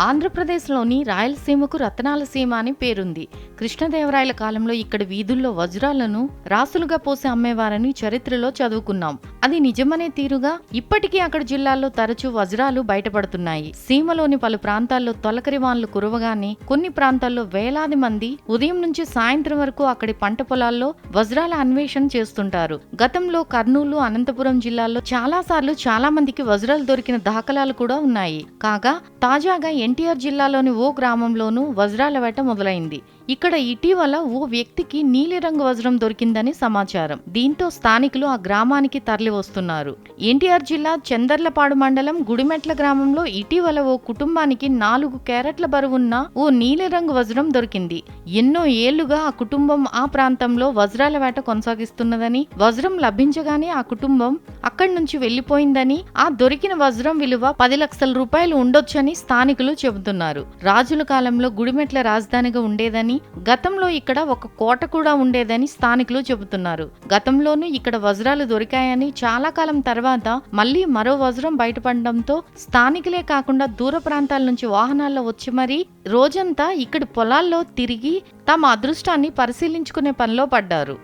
ఆంధ్రప్రదేశ్లోని రాయలసీమకు రత్నాలసీమ అని పేరుంది. కృష్ణదేవరాయల కాలంలో ఇక్కడ వీధుల్లో వజ్రాలను రాసులుగా పోసి అమ్మేవారని చరిత్రలో చదువుకున్నాం. అది నిజమనే తీరుగా ఇప్పటికీ అక్కడ జిల్లాల్లో తరచూ వజ్రాలు బయటపడుతున్నాయి. సీమలోని పలు ప్రాంతాల్లో తొలకరి వాన్లు కురవగానే కొన్ని ప్రాంతాల్లో వేలాది మంది ఉదయం నుంచి సాయంత్రం వరకు అక్కడి పంట పొలాల్లో వజ్రాల అన్వేషణ చేస్తుంటారు. గతంలో కర్నూలు అనంతపురం జిల్లాల్లో చాలా సార్లు చాలా మందికి వజ్రాలు దొరికిన దాఖలాలు కూడా ఉన్నాయి. కాగా తాజాగా ఎన్టీఆర్ జిల్లాలోని ఓ గ్రామంలోనూ వజ్రాల వేట మొదలైంది. ఇక్కడ ఇటీవల ఓ వ్యక్తికి నీలిరంగు వజ్రం దొరికిందని సమాచారం. దీంతో స్థానికులు ఆ గ్రామానికి తరలి వస్తున్నారు ఎన్టీఆర్ జిల్లా చందర్లపాడు మండలం గుడిమెట్ల గ్రామంలో ఇటీవల ఓ కుటుంబానికి నాలుగు క్యారెట్ల బరువున్న ఓ నీలిరంగు వజ్రం దొరికింది. ఎన్నో ఏళ్ళుగా ఆ కుటుంబం ఆ ప్రాంతంలో వజ్రాల వేట కొనసాగిస్తున్నదని వజ్రం లభించగానే ఆ కుటుంబం అక్కడి నుంచి వెళ్ళిపోయిందని ఆ దొరికిన వజ్రం విలువ పది లక్షల రూపాయలు ఉండొచ్చని స్థానికులు చెబుతున్నారు. రాజుల కాలంలో గుడిమెట్ల రాజధానిగా ఉండేదని గతంలో ఇక్కడ ఒక కోట కూడా ఉండేదని స్థానికులు చెబుతున్నారు. గతంలోనూ ఇక్కడ వజ్రాలు దొరికాయని చాలా కాలం తర్వాత మళ్ళీ మరో వజ్రం బయటపడడంతో స్థానికులే కాకుండా దూర ప్రాంతాల నుంచి వాహనాల్లో వచ్చి మరీ రోజంతా ఇక్కడి పొలాల్లో తిరిగి తమ అదృష్టాన్ని పరిశీలించుకునే పనిలో పడ్డారు.